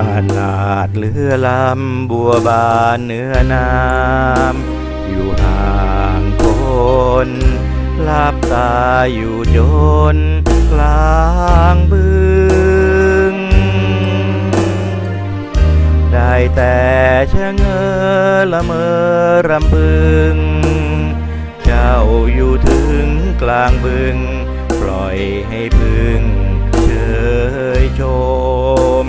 ขนาดเรือลำบัวบานเนื้อน้ำอยู่ห่างคนลับตาอยู่จนกลางบึง ได้แต่ชะเง้อละเมอรำพึง เจ้าอยู่ถึงกลางบึง ปล่อยให้พึ่งเชยชม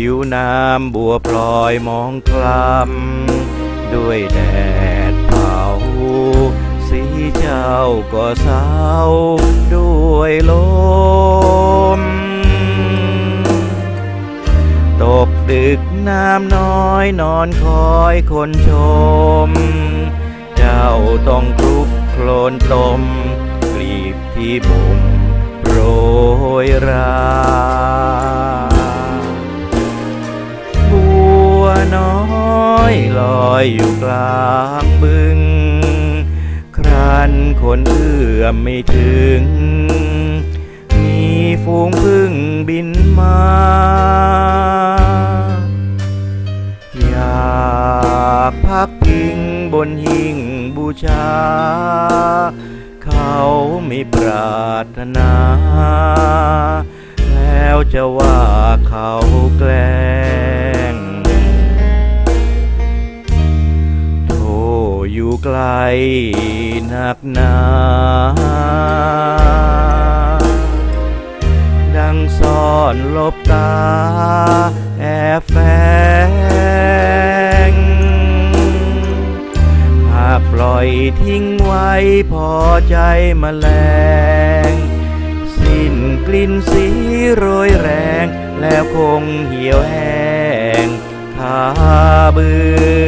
ผิวน้ำบัวพลอยมองคล้ำด้วยแดดเผาสีเจ้าก็เศร้าด้วยลมตกดึกน้ำน้อยนอนคอยคนชม เจ้าต้องคลุกโคลนตมกลีบที่บุมโรยรา อยลอยอยู่กลางบึง ครันคนเอื้อมไม่ถึง มีฝูงพึ่งบินมา อยากพักพิงบนหิ่งบูชา เขาไม่ปรารถนา แล้วจะว่าเขาแกล อยู่ไกลนักหนา ดังซ่อนหลบตา แอบแฝง หากปล่อยทิ้งไว้พอใจมแมลง สิ้นกลิ่นสีโรยแรง แล้วคงเหี่ยวแห้งคาเบือ